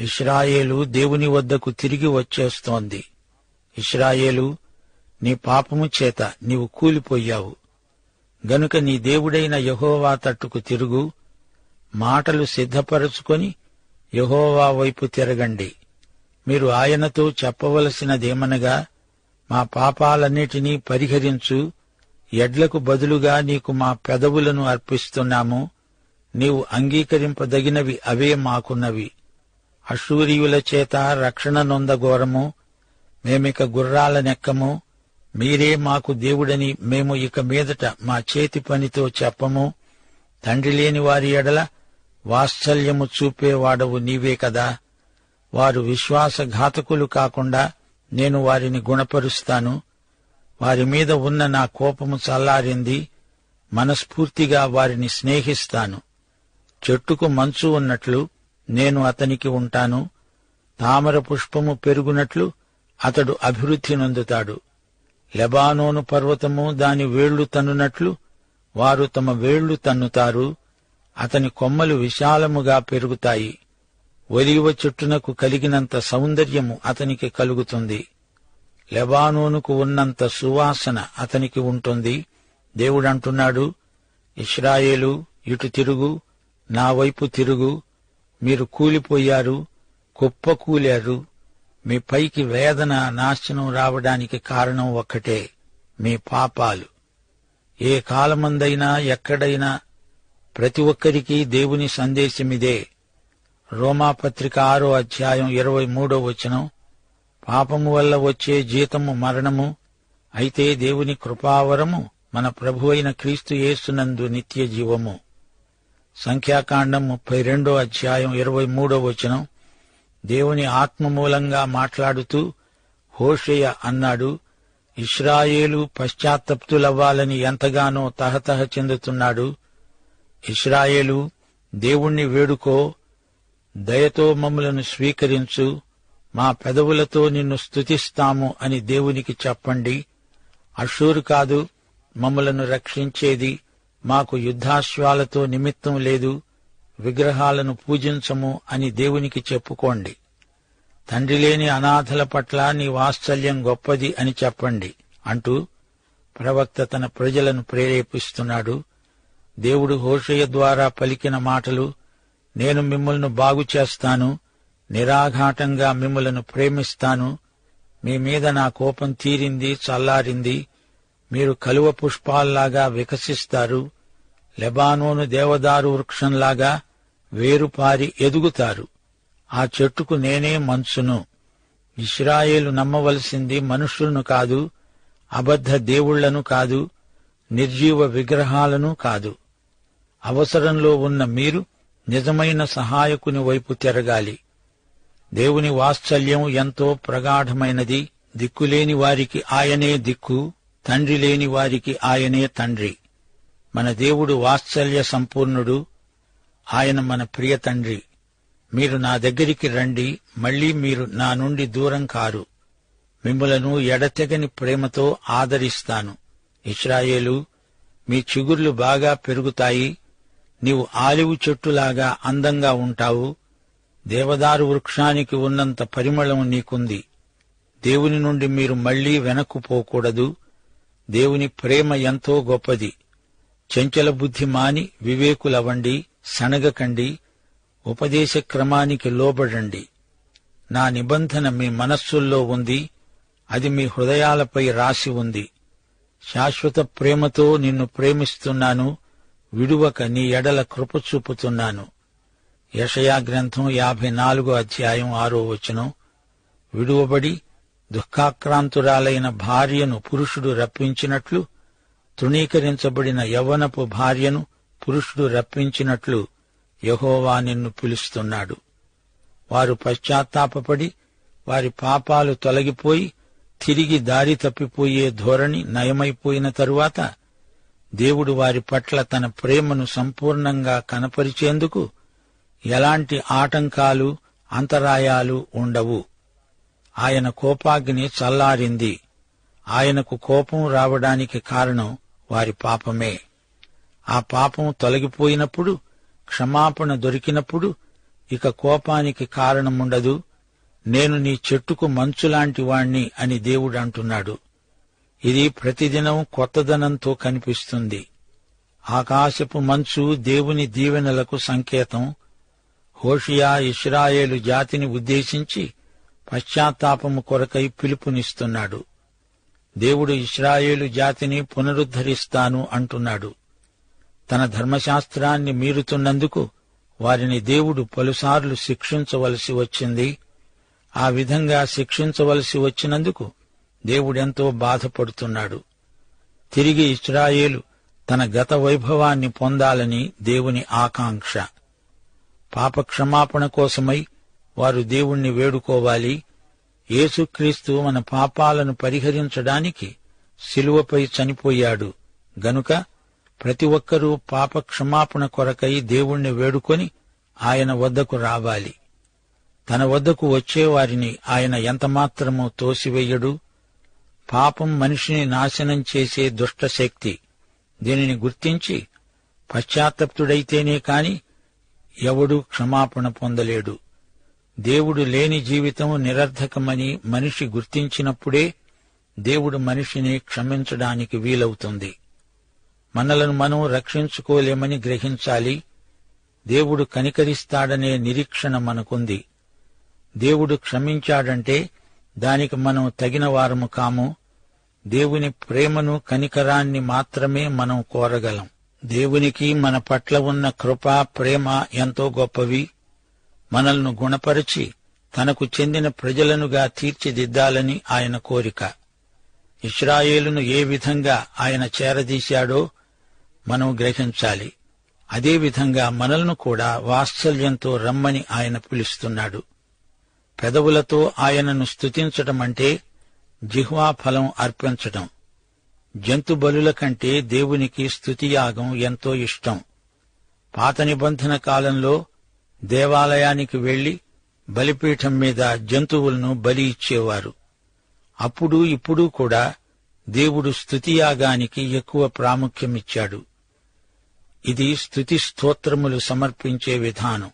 ఇస్రాయేలు దేవుని వద్దకు తిరిగి వచ్చేస్తోంది. ఇస్రాయేలు నీ పాపము చేత నీవు కూలిపోయావు. గనుక నీ దేవుడైన యహోవా తట్టుకు తిరుగు మాటలు సిద్ధపరచుకొని యహోవా వైపు తిరగండి. మీరు ఆయనతో చెప్పవలసినదేమనగా మా పాపాలన్నిటినీ పరిహరించు ఎడ్లకు బదులుగా నీకు మా పెదవులను అర్పిస్తున్నాము నీవు అంగీకరింపదగినవి అవే మాకున్నవి. అశూరియుల చేత రక్షణ నొందగోరము మేమిక గుర్రాల నెక్కము మీరే మాకు దేవుడని మేము ఇక మీదట మా చేతి పనితో చెప్పము. తండ్రి లేని వారి ఎడల వాత్సల్యము చూపేవాడవు నీవే కదా. వారు విశ్వాసఘాతకులు కాకుండా నేను వారిని గుణపరుస్తాను. వారి మీద ఉన్న నా కోపము చల్లారింది. మనస్ఫూర్తిగా వారిని స్నేహిస్తాను. చెట్టుకు మంచు ఉన్నట్లు నేను అతనికి ఉంటాను. తామర పుష్పము పెరుగునట్లు అతడు అభివృద్ధి నొందుతాడు. లెబానోను పర్వతము దాని వేళ్ళు తన్నునట్లు వారు తమ వేళ్ళు తన్నుతారు. అతని కొమ్మలు విశాలముగా పెరుగుతాయి. ఒలివ చెట్టునకు కలిగినంత సౌందర్యము అతనికి కలుగుతుంది. లెబానోనుకు ఉన్నంత సువాసన అతనికి ఉంటుంది. దేవుడంటున్నాడు ఇస్రాయేలు ఇటు తిరుగు నా వైపు తిరుగు మీరు కూలిపోయారు కుప్పకూలారు మీ పైకి వేదన నాశనం రావడానికి కారణం ఒక్కటే మీ పాపాలు. ఏ కాలమందైనా ఎక్కడైనా ప్రతి ఒక్కరికి దేవుని సందేశమిదే రోమాపత్రిక ఆరో అధ్యాయం ఇరవై మూడో వచనం పాపము వల్ల వచ్చే జీతము మరణము అయితే దేవుని కృపావరము మన ప్రభు అయిన క్రీస్తు యేసునందు నిత్య జీవము. సంఖ్యాకాండం ముప్పై రెండో అధ్యాయం ఇరవై మూడో వచనం. దేవుని ఆత్మ మూలంగా మాట్లాడుతూ హోషేయ అన్నాడు ఇస్రాయేలు పశ్చాత్తప్తులవ్వాలని ఎంతగానో తహతహ చెందుతున్నాడు. ఇస్రాయేలు దేవుణ్ణి వేడుకో దయతో మమ్మలను స్వీకరించు మా పెదవులతో నిన్ను స్తుతిస్తాము అని దేవునికి చెప్పండి. అషూరు కాదు మమ్మలను రక్షించేది మాకు యుద్ధాశ్వాలతో నిమిత్తం లేదు విగ్రహాలను పూజించము అని దేవునికి చెప్పుకోండి. తండ్రి లేని అనాథల పట్ల నీ వాత్సల్యం గొప్పది అని చెప్పండి అంటూ ప్రవక్త తన ప్రజలను ప్రేరేపిస్తున్నాడు. దేవుడు హోషయ ద్వారా పలికిన మాటలు నేను మిమ్మల్ని బాగు చేస్తాను నిరాఘాటంగా మిమ్మలను ప్రేమిస్తాను మీ మీద నా కోపం తీరింది చల్లారింది మీరు కలువ పుష్పాల్లాగా వికసిస్తారు లెబానోను దేవదారు వృక్షంలాగా వేరుపారి ఎదుగుతారు. ఆ చెట్టుకు నేనే మంచును ఇస్రాయేలు నమ్మవలసింది మనుషులను కాదు అబద్ధ దేవుళ్ళను కాదు నిర్జీవ విగ్రహాలను కాదు. అవసరంలో ఉన్న మీరు నిజమైన సహాయకుని వైపు తిరగాలి. దేవుని వాత్సల్యం ఎంతో ప్రగాఢమైనది. దిక్కులేని వారికి ఆయనే దిక్కు తండ్రి లేని వారికి ఆయనే తండ్రి. మన దేవుడు వాత్సల్య సంపూర్ణుడు. ఆయన మన ప్రియ తండ్రి. మీరు నా దగ్గరికి రండి మళ్ళీ మీరు నా నుండి దూరం కారు. మిమ్మలను ఎడతెగని ప్రేమతో ఆదరిస్తాను. ఇస్రాయేలు మీ చిగుర్లు బాగా పెరుగుతాయి. నీవు ఆలివు చెట్టులాగా అందంగా ఉంటావు. దేవదారు వృక్షానికి ఉన్నంత పరిమళం నీకుంది. దేవుని నుండి మీరు మళ్ళీ వెనక్కు పోకూడదు. దేవుని ప్రేమ ఎంతో గొప్పది. చెంచల బుద్ధి మాని వివేకులవండి సనగకండి ఉపదేశ క్రమానికి లోబడండి. నా నిబంధన మీ మనస్సుల్లో ఉంది అది మీ హృదయాలపై రాసి ఉంది. శాశ్వత ప్రేమతో నిన్ను ప్రేమిస్తున్నాను విడువక నీ ఎడల కృప చూపుతున్నాను యషయా గ్రంథం యాభై నాలుగో అధ్యాయం ఆరో వచనం. విడువబడి దుఃఖాక్రాంతురాలైన భార్యను పురుషుడు రప్పించినట్లు తృణీకరించబడిన యవ్వనపు భార్యను పురుషుడు రప్పించినట్లు యహోవా నిన్ను పిలుస్తున్నాడు. వారు పశ్చాత్తాపపడి వారి పాపాలు తొలగిపోయి తిరిగి దారి తప్పిపోయే ధోరణి నయమైపోయిన తరువాత దేవుడు వారి పట్ల తన ప్రేమను సంపూర్ణంగా కనపరిచేందుకు ఎలాంటి ఆటంకాలు అంతరాయాలు ఉండవు. ఆయన కోపాగ్ని చల్లారింది. ఆయనకు కోపం రావడానికి కారణం వారి పాపమే. ఆ పాపం తొలగిపోయినప్పుడు క్షమాపణ దొరికినప్పుడు ఇక కోపానికి కారణముండదు. నేను నీ చెట్టుకు మంచులాంటి వాణ్ణి అని దేవుడు అంటున్నాడు. ఇది ప్రతిదినం కొత్తదనంతో కనిపిస్తుంది. ఆకాశపు మంచు దేవుని దీవెనలకు సంకేతం. హోషియా ఇస్రాయేలు జాతిని ఉద్దేశించి పశ్చాత్తాపము కొరకై పిలుపునిస్తున్నాడు. దేవుడు ఇస్రాయేలు జాతిని పునరుద్ధరిస్తాను అంటున్నాడు. తన ధర్మశాస్త్రాన్ని మీరుతున్నందుకు వారిని దేవుడు పలుసార్లు శిక్షించవలసి వచ్చింది. ఆ విధంగా శిక్షించవలసి వచ్చినందుకు దేవుడెంతో బాధపడుతున్నాడు. తిరిగి ఇస్రాయేలు తన గత వైభవాన్ని పొందాలని దేవుని ఆకాంక్ష. పాపక్షమాపణ కోసమై వారు దేవుణ్ణి వేడుకోవాలి. యేసుక్రీస్తు మన పాపాలను పరిహరించడానికి శిలువపై చనిపోయాడు. గనుక ప్రతి ఒక్కరూ పాప క్షమాపణ కొరకై దేవుణ్ణి వేడుకొని ఆయన వద్దకు రావాలి. తన వద్దకు వచ్చేవారిని ఆయన ఎంతమాత్రమూ తోసివేయడు. పాపం మనిషిని నాశనం చేసే దుష్టశక్తి. దీనిని గుర్తించి పశ్చాత్తప్తుడైతేనే కాని ఎవడూ క్షమాపణ పొందలేడు. దేవుడు లేని జీవితం నిరర్ధకమని మనిషి గుర్తించినప్పుడే దేవుడు మనిషిని క్షమించడానికి వీలవుతుంది. మనలను మనం రక్షించుకోలేమని గ్రహించాలి. దేవుడు కనికరిస్తాడనే నిరీక్షణ మనకుంది. దేవుడు క్షమించాడంటే దానికి మనం తగిన వారము కాము. దేవుని ప్రేమను కనికరాన్ని మాత్రమే మనం కోరగలం. దేవునికి మన పట్ల ఉన్న కృప ప్రేమ ఎంతో గొప్పవి. మనల్ని గుణపరిచి తనకు చెందిన ప్రజలనుగా తీర్చిదిద్దాలని ఆయన కోరిక. ఇస్రాయేలును ఏ విధంగా ఆయన చేరదీశాడో మనం గ్రహించాలి. అదేవిధంగా మనల్ను కూడా వాత్సల్యంతో రమ్మని ఆయన పిలుస్తున్నాడు. పెదవులతో ఆయనను స్తుతించటం అంటే జిహ్వా ఫలం అర్పించటం. జంతు బలుల కంటే దేవునికి స్థుతియాగం ఎంతో ఇష్టం. పాత నిబంధన కాలంలో దేవాలయానికి వెళ్ళి బలిపీఠం మీద జంతువులను బలి ఇచ్చేవారు. అప్పుడు ఇప్పుడు కూడా దేవుడు స్తుతియాగానికి ఎక్కువ ప్రాముఖ్యమిచ్చాడు. ఇది స్తుతి స్తోత్రములు సమర్పించే విధానం.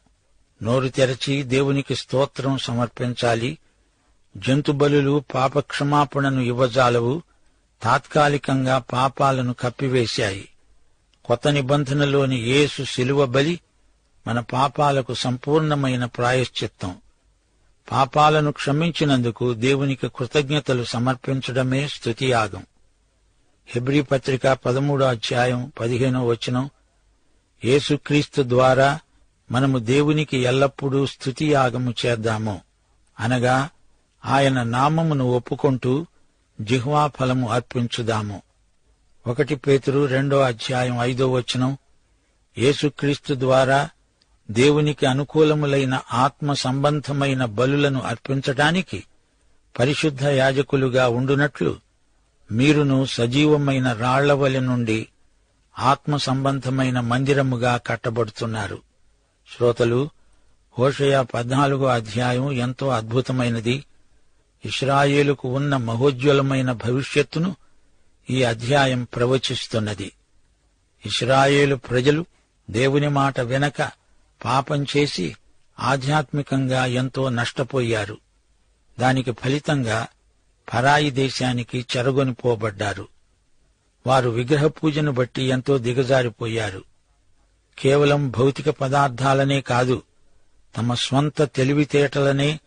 నోరు తెరచి దేవునికి స్తోత్రం సమర్పించాలి. జంతుబలులు పాపక్షమాపణను ఇవ్వజాలవు. తాత్కాలికంగా పాపాలను కప్పివేశాయి. కొత్త నిబంధనలోని యేసు శిలువ బలి మన పాపాలకు సంపూర్ణమైన ప్రాయశ్చిత్తం. పాపాలను క్షమించినందుకు దేవునికి కృతజ్ఞతలు సమర్పించడమే స్థుతియాగం హెబ్రీ పత్రిక పదమూడో అధ్యాయం పదిహేనో వచనం యేసుక్రీస్తు ద్వారా మనము దేవునికి ఎల్లప్పుడూ స్తుతియాగము చేద్దాము. అనగా ఆయన నామమును ఒప్పుకొంటూ జిహ్వా ఫలము అర్పించుదాము. ఒకటి పేతురు రెండో అధ్యాయం ఐదో వచనం యేసుక్రీస్తు ద్వారా దేవునికి అనుకూలములైన ఆత్మ సంబంధమైన బలులను అర్పించటానికి పరిశుద్ధ యాజకులుగా ఉండునట్లు మీరును సజీవమైన రాళ్ళవలి నుండి ఆత్మ సంబంధమైన మందిరముగా కట్టబడుతున్నారు. శ్రోతలు హోషయ పద్నాలుగో అధ్యాయం ఎంతో అద్భుతమైనది. ఇస్రాయేలుకు ఉన్న మహోజ్వలమైన భవిష్యత్తును ఈ అధ్యాయం ప్రవచిస్తున్నది. ఇస్రాయేలు ప్రజలు దేవుని మాట వెనక పాపం చేసి ఆధ్యాత్మికంగా ఎంతో నష్టపోయారు. దానికి ఫలితంగా పరాయి దేశానికి చెరగొనిపోబడ్డారు వారు విగ్రహ పూజను బట్టి ఎంతో దిగజారిపోయారు. కేవలం భౌతిక పదార్థాలనే కాదు తమ స్వంత తెలివితేటలనే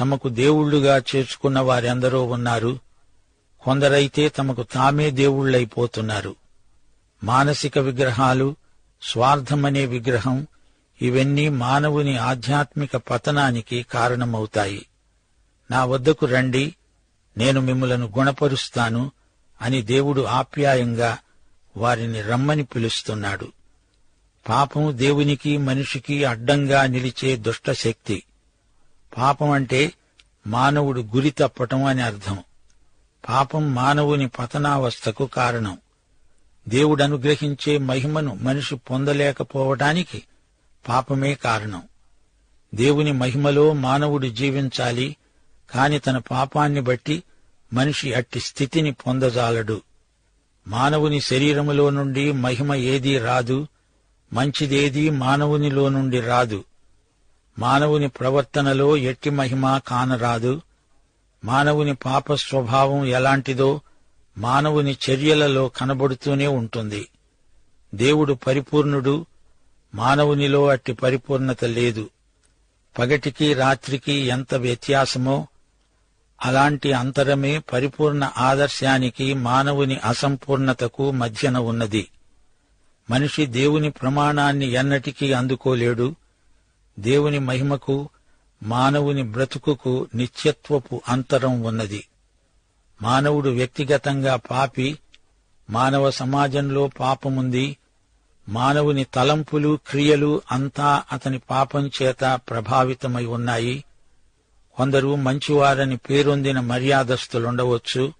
తమకు దేవుళ్ళుగా చేర్చుకున్న వారెందరో ఉన్నారు. కొందరైతే తమకు తామే దేవుళ్ళైపోతున్నారు మానసిక విగ్రహాలు స్వార్థమనే విగ్రహం ఇవన్నీ మానవుని ఆధ్యాత్మిక పతనానికి కారణమవుతాయి. నా వద్దకు రండి నేను మిమ్మలను గుణపరుస్తాను అని దేవుడు ఆప్యాయంగా వారిని రమ్మని పిలుస్తున్నాడు. పాపం దేవునికి మనిషికి అడ్డంగా నిలిచే దుష్టశక్తి. పాపం అంటే మానవుడు గురి తప్పటం అని అర్థం. పాపం మానవుని పతనావస్థకు కారణం. దేవుడనుగ్రహించే మహిమను మనిషి పొందలేకపోవటానికి పాపమే కారణం. దేవుని మహిమలో మానవుడు జీవించాలి కాని తన పాపాన్ని బట్టి మనిషి అట్టి స్థితిని పొందజాలడు. మానవుని శరీరములో నుండి మహిమ ఏదీ రాదు మంచిదేదీ మానవునిలో నుండి రాదు. మానవుని ప్రవర్తనలో ఎట్టి మహిమ కానరాదు. మానవుని పాప స్వభావం ఎలాంటిదో మానవుని చర్యలలో కనబడుతూనే ఉంటుంది. దేవుడు పరిపూర్ణుడు మానవునిలో అట్టి పరిపూర్ణత లేదు. పగటికి రాత్రికి ఎంత వ్యత్యాసమో అలాంటి అంతరమే పరిపూర్ణ ఆదర్శానికి మానవుని అసంపూర్ణతకు మధ్యన ఉన్నది. మనిషి దేవుని ప్రమాణాన్ని ఎన్నటికీ అందుకోలేడు. దేవుని మహిమకు మానవుని బ్రతుకుకు నిత్యత్వపు అంతరం ఉన్నది. మానవుడు వ్యక్తిగతంగా పాపి మానవ సమాజంలో పాపముంది మానవుని తలంపులు క్రియలు అంతా అతని పాపం చేత ప్రభావితమై ఉన్నాయి. కొందరు మంచివారని పేరొందిన మర్యాదస్తులుండవచ్చు.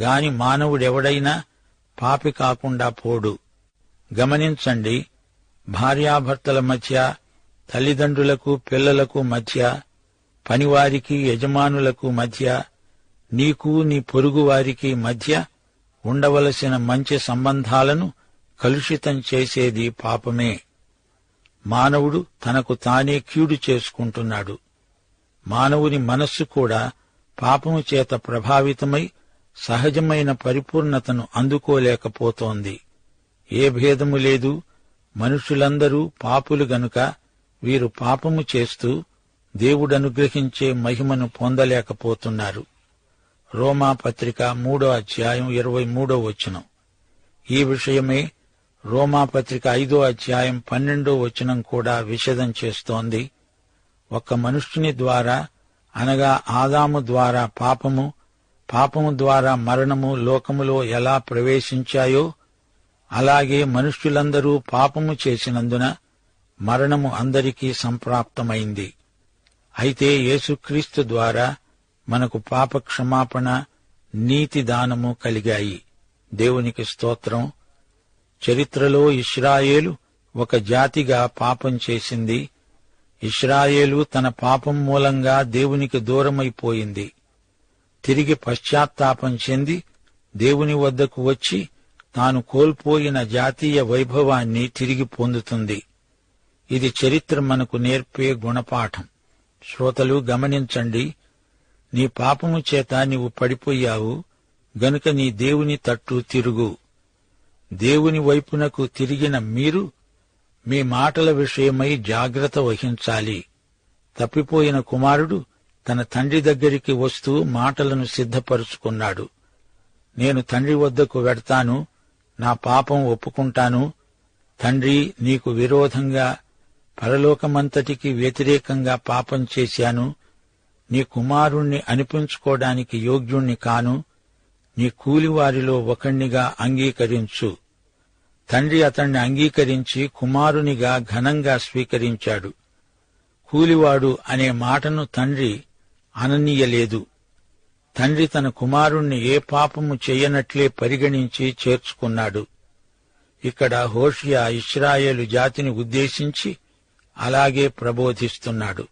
గాని మానవుడెవడైనా పాపి కాకుండా పోడు. గమనించండి భార్యాభర్తల మధ్య తల్లిదండ్రులకు పిల్లలకు మధ్య పనివారికి యజమానులకు మధ్య నీకు నీ పొరుగువారికి మధ్య ఉండవలసిన మంచి సంబంధాలను కలుషితం చేసేది పాపమే. మానవుడు తనకు తానే కీడు చేసుకుంటున్నాడు. మానవుని మనస్సు కూడా పాపము చేత ప్రభావితమై సహజమైన పరిపూర్ణతను అందుకోలేకపోతోంది. ఏ భేదము లేదు. మనుషులందరూ పాపులు గనుక వీరు పాపము చేస్తూ దేవుడనుగ్రహించే మహిమను పొందలేకపోతున్నారు. రోమా పత్రిక మూడో అధ్యాయం ఇరవై మూడో వచనం. ఈ విషయమే రోమాపత్రిక ఐదో అధ్యాయం పన్నెండో వచనం కూడా విషదం చేస్తోంది. ఒక మనుష్యుని ద్వారా అనగా ఆదాము ద్వారా పాపము పాపము ద్వారా మరణము లోకములో ఎలా ప్రవేశించాయో అలాగే మనుష్యులందరూ పాపము చేసినందున మరణము అందరికీ సంప్రాప్తమైంది. అయితే యేసుక్రీస్తు ద్వారా మనకు పాప క్షమాపణ నీతి దానము కలిగాయి. దేవునికి స్తోత్రం. చరిత్రలో ఇష్రాయేలు ఒక జాతిగా పాపం చేసింది. ఇష్రాయేలు తన పాపం మూలంగా దేవునికి దూరమైపోయింది. తిరిగి పశ్చాత్తాపం చెంది దేవుని వద్దకు వచ్చి తాను కోల్పోయిన జాతీయ వైభవాన్ని తిరిగి పొందుతుంది. ఇది చరిత్ర మనకు నేర్పే గుణపాఠం. శ్రోతలు గమనించండి నీ పాపము చేత నీవు పడిపోయావు గనుక నీ దేవుని తట్టు తిరుగు. దేవుని వైపునకు తిరిగిన మీరు మీ మాటల విషయమై జాగ్రత్త వహించాలి. తప్పిపోయిన కుమారుడు తన తండ్రి దగ్గరికి వస్తూ మాటలను సిద్ధపరుచుకున్నాడు. నేను తండ్రి వద్దకు వెడతాను నా పాపం ఒప్పుకుంటాను తండ్రి నీకు విరోధంగా పరలోకమంతటికి వ్యతిరేకంగా పాపం చేశాను నీ కుమారుణ్ణి అనిపించుకోవడానికి యోగ్యుణ్ణి కాను నీ కూలివారిలో ఒకణ్ణిగా అంగీకరించు. తండ్రి అతణ్ణి అంగీకరించి కుమారునిగా ఘనంగా స్వీకరించాడు. కూలివాడు అనే మాటను తండ్రి అననీయలేదు. తండ్రి తన కుమారుణ్ణి ఏ పాపము చెయ్యనట్లే పరిగణించి చేర్చుకున్నాడు. ఇక్కడ హోషియా ఇస్రాయేలు జాతిని ఉద్దేశించి అలాగే ప్రబోధిస్తున్నాడు.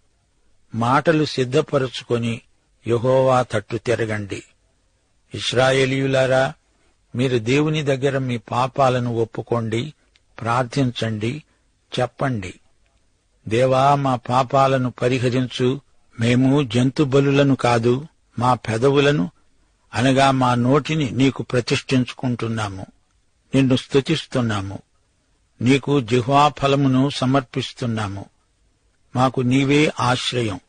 మాటలు సిద్ధపరుచుకొని యహోవా తట్టు తిరగండి. ఇస్రాయేలీయులారా మీరు దేవుని దగ్గర మీ పాపాలను ఒప్పుకోండి ప్రార్థించండి చెప్పండి. దేవా మా పాపాలను పరిహరించు మేము జంతు బలులను కాదు మా పెదవులను అనగా మా నోటిని నీకు ప్రతిష్ఠించుకుంటున్నాము. నిన్ను స్తుతిస్తున్నాము. నీకు జిహ్వాఫలమును సమర్పిస్తున్నాము. మాకు నీవే ఆశ్రయం.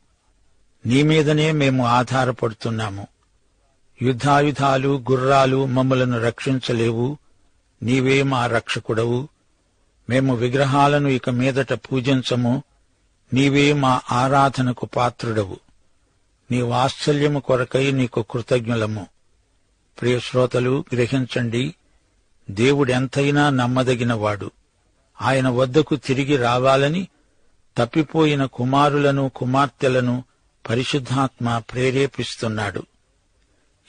నీ మీదనే మేము ఆధారపడుతున్నాము. యుద్ధాయుధాలు గుర్రాలు మమ్మలను రక్షించలేవు. నీవే మా రక్షకుడవు. మేము విగ్రహాలను ఇక మీదట పూజించము. నీవే మా ఆరాధనకు పాత్రుడవు. నీ వాత్సల్యము కొరకై నీకు కృతజ్ఞులము. ప్రియశ్రోతలు గ్రహించండి దేవుడెంతైనా నమ్మదగినవాడు. ఆయన వద్దకు తిరిగి రావాలని తప్పిపోయిన కుమారులను కుమార్తెలను పరిశుద్ధాత్మ ప్రేరేపిస్తున్నాడు.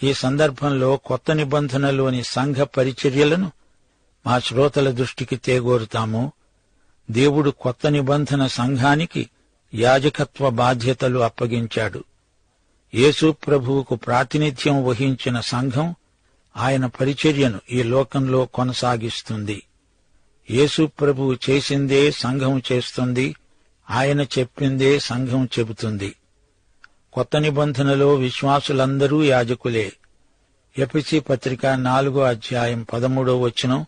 ఈ సందర్భంలో కొత్త నిబంధనలోని సంఘ పరిచర్యలను మా శ్రోతల దృష్టికి తేగోరుతాము. దేవుడు కొత్త నిబంధన సంఘానికి యాజకత్వ బాధ్యతలు అప్పగించాడు. యేసు ప్రభువుకు ప్రాతినిధ్యం వహించిన సంఘం ఆయన పరిచర్యను ఈ లోకంలో కొనసాగిస్తుంది. యేసు ప్రభువు చేసిందే సంఘం చేస్తుంది. ఆయన చెప్పిందే సంఘం చెబుతుంది. కొత్త నిబంధనలో విశ్వాసులందరూ యాజకులే. ఎపిసి పత్రిక నాలుగో అధ్యాయం పదమూడో వచనం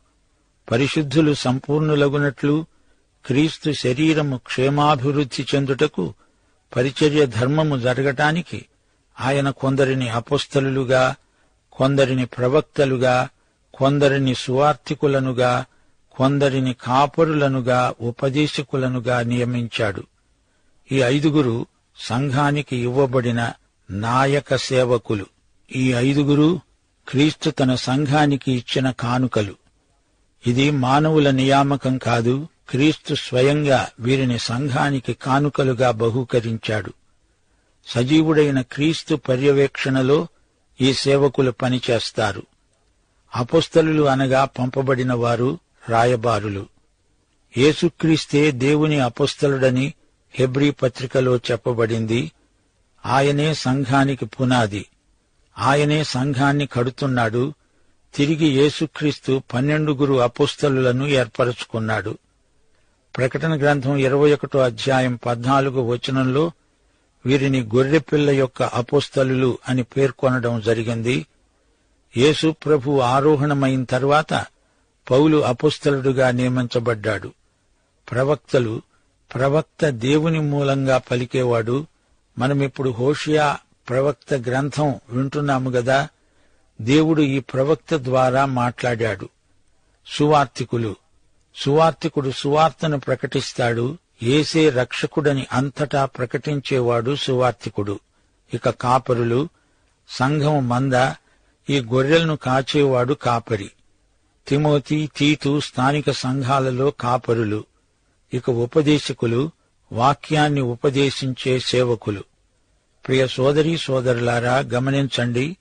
పరిశుద్ధులు సంపూర్ణులగునట్లు క్రీస్తు శరీరము క్షేమాభివృద్ధి చెందుటకు పరిచర్య ధర్మము జరగటానికి ఆయన కొందరిని అపుస్తలుగా కొందరిని ప్రవక్తలుగా కొందరిని సువార్థికులనుగా కొందరిని కాపరులనుగా ఉపదేశకులనుగా నియమించాడు. ఈ ఐదుగురు సంఘానికి ఇవ్వబడిన నాయక సేవకులు. ఈ ఐదుగురు క్రీస్తు తన సంఘానికి ఇచ్చిన కానుకలు. ఇది మానవుల నియామకం కాదు క్రీస్తు స్వయంగా వీరిని సంఘానికి కానుకలుగా బహూకరించాడు. సజీవుడైన క్రీస్తు పర్యవేక్షణలో ఈ సేవకులు పనిచేస్తారు. అపుస్తలు అనగా పంపబడిన వారు రాయబారులు. యేసుక్రీస్తే దేవుని అపుస్తలుడని హెబ్రీ పత్రికలో చెప్పబడింది ఆయనే సంఘానికి పునాది. ఆయనే సంఘాన్ని కడుతున్నాడు తిరిగి యేసుక్రీస్తు పన్నెండుగురు అపుస్తలులను ఏర్పరచుకున్నాడు. ప్రకటన గ్రంథం ఇరవై ఒకటో అధ్యాయం పద్నాలుగు వచనంలో వీరిని గొర్రెపిల్ల యొక్క అపోస్తలులు అని పేర్కొనడం జరిగింది. యేసు ప్రభు ఆరోహణమైన తర్వాత పౌలు అపుస్తలుడుగా నియమించబడ్డాడు. ప్రవక్తలు ప్రవక్త దేవుని మూలంగా పలికేవాడు. మనమిప్పుడు హోషియా ప్రవక్త గ్రంథం వింటున్నాము గదా. దేవుడు ఈ ప్రవక్త ద్వారా మాట్లాడాడు. సువార్తికులు సువార్తికుడు సువార్తను ప్రకటిస్తాడు. ఏసే రక్షకుడని అంతటా ప్రకటించేవాడు సువార్తికుడు ఇక కాపరులు సంఘం మంద ఈ గొర్రెలను కాచేవాడు కాపరి. తిమోతి తీతు స్థానిక సంఘాలలో కాపరులు. ఇక ఉపదేశకులు వాక్యాన్ని ఉపదేశించే సేవకులు. ప్రియ సోదరీ సోదరులారా గమనించండి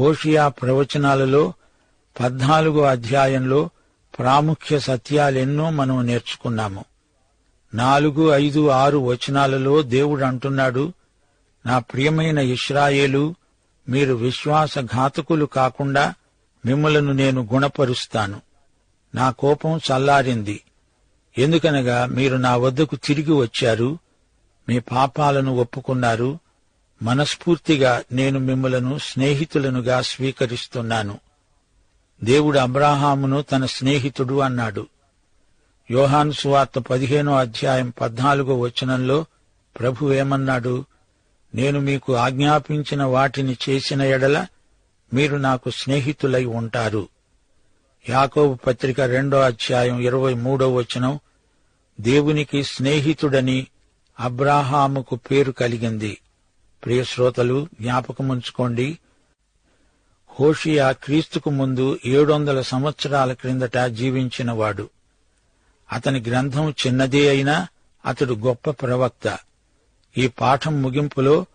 హోషియా ప్రవచనాలలో పద్నాలుగో అధ్యాయంలో ప్రాముఖ్య సత్యాలెన్నో మనం నేర్చుకున్నాము. నాలుగు ఐదు ఆరు వచనాలలో దేవుడు అంటున్నాడు నా ప్రియమైన ఇస్రాయేలు మీరు విశ్వాసఘాతకులు కాకుండా మిమ్మలను నేను గుణపరుస్తాను. నా కోపం చల్లారింది. ఎందుకనగా మీరు నా వద్దకు తిరిగి వచ్చారు మీ పాపాలను ఒప్పుకున్నారు మనస్ఫూర్తిగా నేను మిమ్మలను స్నేహితులనుగా స్వీకరిస్తున్నాను. దేవుడు అబ్రాహామును తన స్నేహితుడు అన్నాడు. యోహాను సువార్త పదిహేనో అధ్యాయం పద్నాలుగో వచనంలో ప్రభు ఏమన్నాడు? నేను మీకు ఆజ్ఞాపించిన వాటిని చేసిన ఎడల మీరు నాకు స్నేహితులై ఉంటారు. యాకోబు పత్రిక రెండో అధ్యాయం ఇరవై మూడో వచనం దేవునికి స్నేహితుడని అబ్రాహాముకు పేరు కలిగింది. ప్రియ శ్రోతలు జ్ఞాపకముంచుకోండి హోషియా క్రీస్తుకు ముందు ఏడు వందల సంవత్సరాల క్రిందట జీవించినవాడు. అతని గ్రంథం చిన్నదే అయినా అతడు గొప్ప ప్రవక్త. ఈ పాఠం ముగింపులో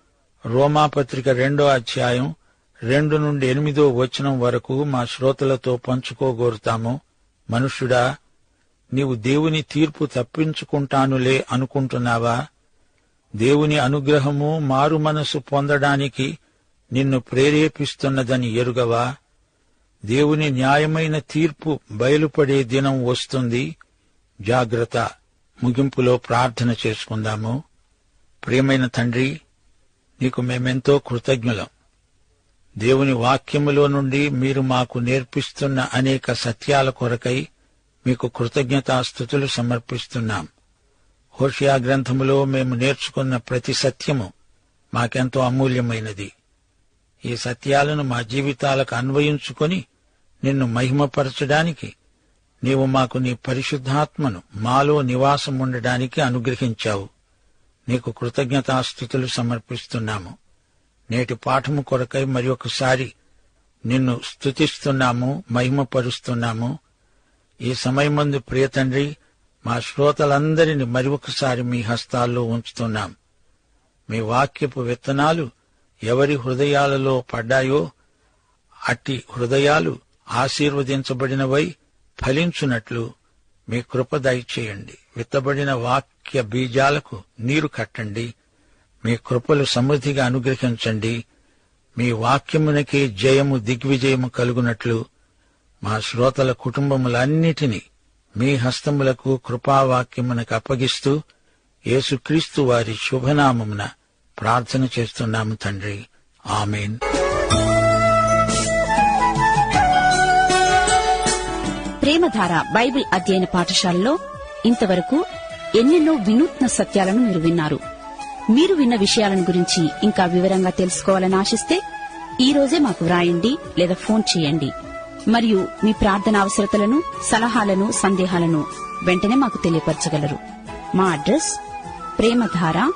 రోమాపత్రిక రెండో అధ్యాయం రెండు నుండి ఎనిమిదో వచనం వరకు మా శ్రోతలతో పంచుకోగోరుతాము. మనుష్యుడా నీవు దేవుని తీర్పు తప్పించుకుంటానులే అనుకుంటున్నావా? దేవుని అనుగ్రహము మారు మనసు పొందడానికి నిన్ను ప్రేరేపిస్తున్నదని ఎరుగవా? దేవుని న్యాయమైన తీర్పు బయలుపడే దినం వస్తుంది. జాగ్రత్త. ముగింపులో ప్రార్థన చేసుకుందాము. ప్రియమైన తండ్రి నీకు మేమెంతో కృతజ్ఞులం. దేవుని వాక్యములో నుండి మీరు మాకు నేర్పిస్తున్న అనేక సత్యాల కొరకై మీకు కృతజ్ఞతాస్థుతులు సమర్పిస్తున్నాం. హోషియా గ్రంథములో మేము నేర్చుకున్న ప్రతి సత్యము మాకెంతో అమూల్యమైనది. ఈ సత్యాలను మా జీవితాలకు అన్వయించుకొని నిన్ను మహిమపరచడానికి నీవు మాకు నీ పరిశుద్ధాత్మను మాలో నివాసం ఉండడానికి అనుగ్రహించావు. నీకు కృతజ్ఞతాస్థుతులు సమర్పిస్తున్నాము. నేటి పాఠము కొరకై మరి ఒకసారి నిన్ను స్తుతిస్తున్నాము మహిమపరుస్తున్నాము. ఈ సమయమందు ప్రియతండ్రి మా శ్రోతలందరిని మరి ఒకసారి మీ హస్తాల్లో ఉంచుతున్నాం. మీ వాక్యపు విత్తనాలు ఎవరి హృదయాలలో పడ్డాయో అట్టి హృదయాలు ఆశీర్వదించబడినవై ఫలించునట్లు మీ కృప దయచేయండి. విత్తబడిన వాక్య బీజాలకు నీరు కట్టండి. మీ కృపలు సమృద్ధిగా అనుగ్రహించండి. మీ వాక్యమునకే జయము దిగ్విజయము కలుగునట్లు మా శ్రోతల కుటుంబములన్నిటినీ మీ హస్తములకు కృపావాక్యమునకు అప్పగిస్తూ యేసుక్రీస్తు వారి శుభనామమున ప్రార్థన చేస్తున్నాము తండ్రి. ఆమెన్. ప్రేమధార బైబిల్ అధ్యయన పాఠశాలలో ఇంతవరకు ఎన్నెన్నో వినూత్న సత్యాలను మీరు విన్నారు. మీరు విన్న విషయాలను గురించి ఇంకా వివరంగా తెలుసుకోవాలని ఆశిస్తే ఈ రోజే మాకు వ్రాయండి లేదా ఫోన్ చేయండి. మరియు మీ ప్రార్థన అవసరతలను సలహాలను సందేహాలను వెంటనే మాకు తెలియపరచగలరు. మా అడ్రస్ ప్రేమధార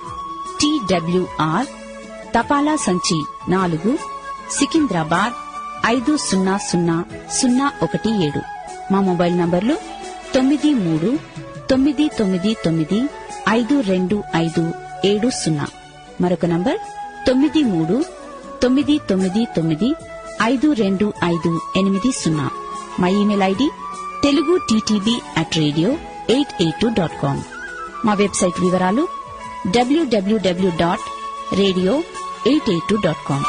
టీడబ్ల్యూఆర్ తపాలా సంచి నాలుగు సికింద్రాబాద్ ఐదు సున్నా సున్నా సున్నా ఒకటి ఏడు. మా మొబైల్ నంబర్లు తొమ్మిది మూడు తొమ్మిది తొమ్మిది తొమ్మిది ఐదు రెండు ఐదు ఏడు సున్నా. మరొక నంబర్ తొమ్మిది మూడు తొమ్మిది తొమ్మిది తొమ్మిది ఐదు రెండు ఐదు ఎనిమిది సున్నా. మా email ID Telugu TTB at radio eight eight two dot com. మా వెబ్సైట్ వివరాలు డబ్ల్యూడబ్ల్యూడబ్ల్యూ dot radio eight eight two dot com.